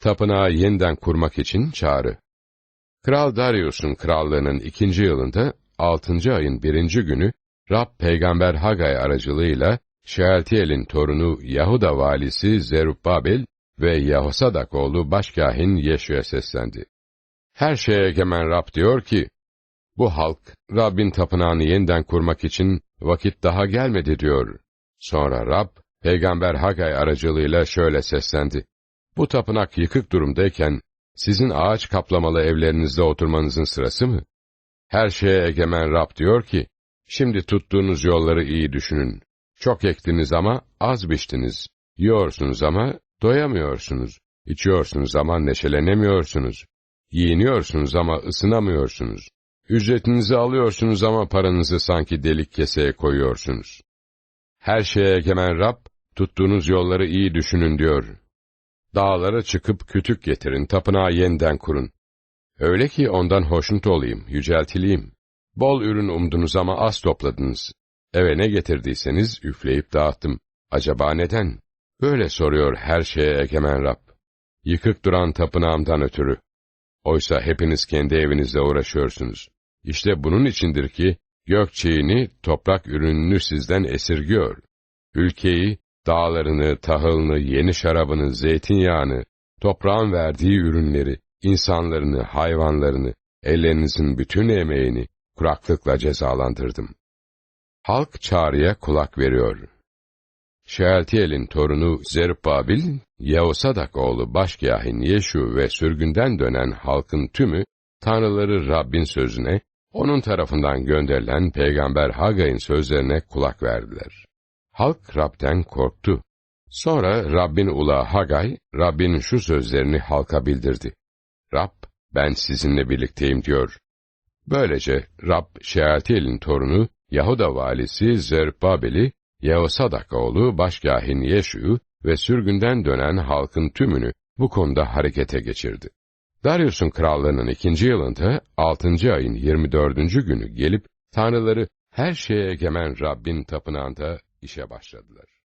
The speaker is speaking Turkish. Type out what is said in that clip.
tapınağı yeniden kurmak için çağrı. Kral Darius'un krallığının ikinci yılında, altıncı ayın birinci günü, Rab peygamber Hagay aracılığıyla, Şealtiel'in torunu Yahuda valisi Zerubbabel ve Yahosadak oğlu başkahin Yeşu'ya seslendi. Her şeye egemen Rab diyor ki, bu halk, Rabbin tapınağını yeniden kurmak için vakit daha gelmedi diyor. Sonra Rab, Peygamber Hagay aracılığıyla şöyle seslendi. Bu tapınak yıkık durumdayken, sizin ağaç kaplamalı evlerinizde oturmanızın sırası mı? Her şeye egemen Rab diyor ki, şimdi tuttuğunuz yolları iyi düşünün. Çok ektiniz ama az biçtiniz. Yiyorsunuz ama doyamıyorsunuz. İçiyorsunuz ama neşelenemiyorsunuz. Giyiniyorsunuz ama ısınamıyorsunuz. Ücretinizi alıyorsunuz ama paranızı sanki delik keseye koyuyorsunuz. Her şeye egemen Rab, tuttuğunuz yolları iyi düşünün diyor. Dağlara çıkıp kütük getirin, tapınağı yeniden kurun. Öyle ki ondan hoşnut olayım, yüceltileyim. Bol ürün umdunuz ama az topladınız. Eve ne getirdiyseniz üfleyip dağıttım. Acaba neden? Böyle soruyor her şeye egemen Rab. Yıkık duran tapınağımdan ötürü. Oysa hepiniz kendi evinizle uğraşıyorsunuz. İşte bunun içindir ki, gök çiğini, toprak ürününü sizden esirgiyor. Ülkeyi, dağlarını, tahılını, yeni şarabını, zeytinyağını, toprağın verdiği ürünleri, insanlarını, hayvanlarını, ellerinizin bütün emeğini kuraklıkla cezalandırdım. Halk çağrıya kulak veriyor. Şealtiel'in torunu Zerubbabil, Yehosadak oğlu başkahin Yeşu ve sürgünden dönen halkın tümü, Tanrıları Rabbin sözüne, onun tarafından gönderilen Peygamber Hagay'ın sözlerine kulak verdiler. Halk Rab'den korktu. Sonra Rabbin ula Hagay, Rabbin şu sözlerini halka bildirdi. Rab, ben sizinle birlikteyim diyor. Böylece Rab, Şealtiel'in torunu, Yahuda valisi Zerubbabel'i, Yehosadak oğlu başkahin Yeşu ve sürgünden dönen halkın tümünü bu konuda harekete geçirdi. Darius'un krallığının ikinci yılında, altıncı ayın 24. günü gelip, tanrıları her şeye egemen Rabbin tapınağında işe başladılar.